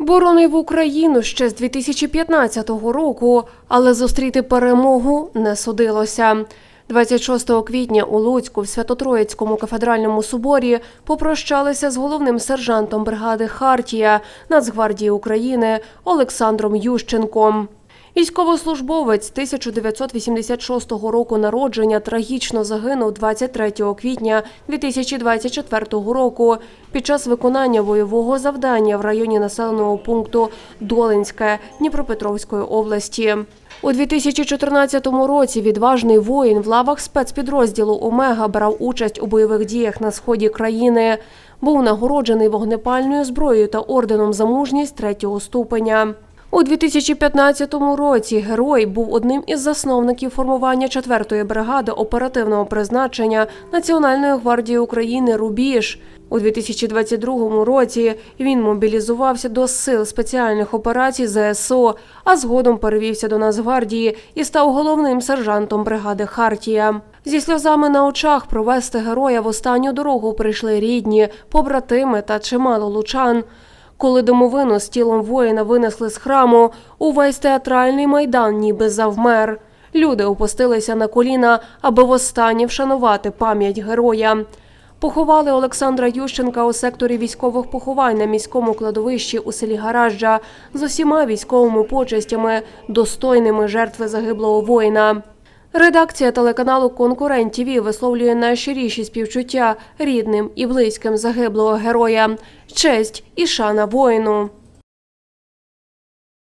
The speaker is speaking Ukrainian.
Боронив Україну ще з 2015 року, але зустріти перемогу не судилося. 26 квітня у Луцьку в Свято-Троїцькому кафедральному соборі попрощалися з головним сержантом бригади Хартія Нацгвардії України Олександром Ющенком. Військовослужбовець 1986 року народження трагічно загинув 23 квітня 2024 року під час виконання бойового завдання в районі населеного пункту Долинське Дніпропетровської області. У 2014 році відважний воїн в лавах спецпідрозділу Омега брав участь у бойових діях на сході країни. Був нагороджений вогнепальною зброєю та орденом за мужність третього ступеня. У 2015 році герой був одним із засновників формування 4-ї бригади оперативного призначення Національної гвардії України Рубіж. У 2022 році він мобілізувався до сил спеціальних операцій ЗСУ, а згодом перевівся до Нацгвардії і став головним сержантом бригади Хартія. Зі сльозами на очах провести героя в останню дорогу прийшли рідні, побратими та чимало лучан. Коли домовину з тілом воїна винесли з храму, увесь театральний майдан ніби завмер. Люди опустилися на коліна, аби востаннє вшанувати пам'ять героя. Поховали Олександра Ющенка у секторі військових поховань на міському кладовищі у селі Гаражджа з усіма військовими почестями, достойними жертви загиблого воїна. Редакція телеканалу Конкурент ТІВІ висловлює найщиріші співчуття рідним і близьким загиблого героя, честь і шана воїну.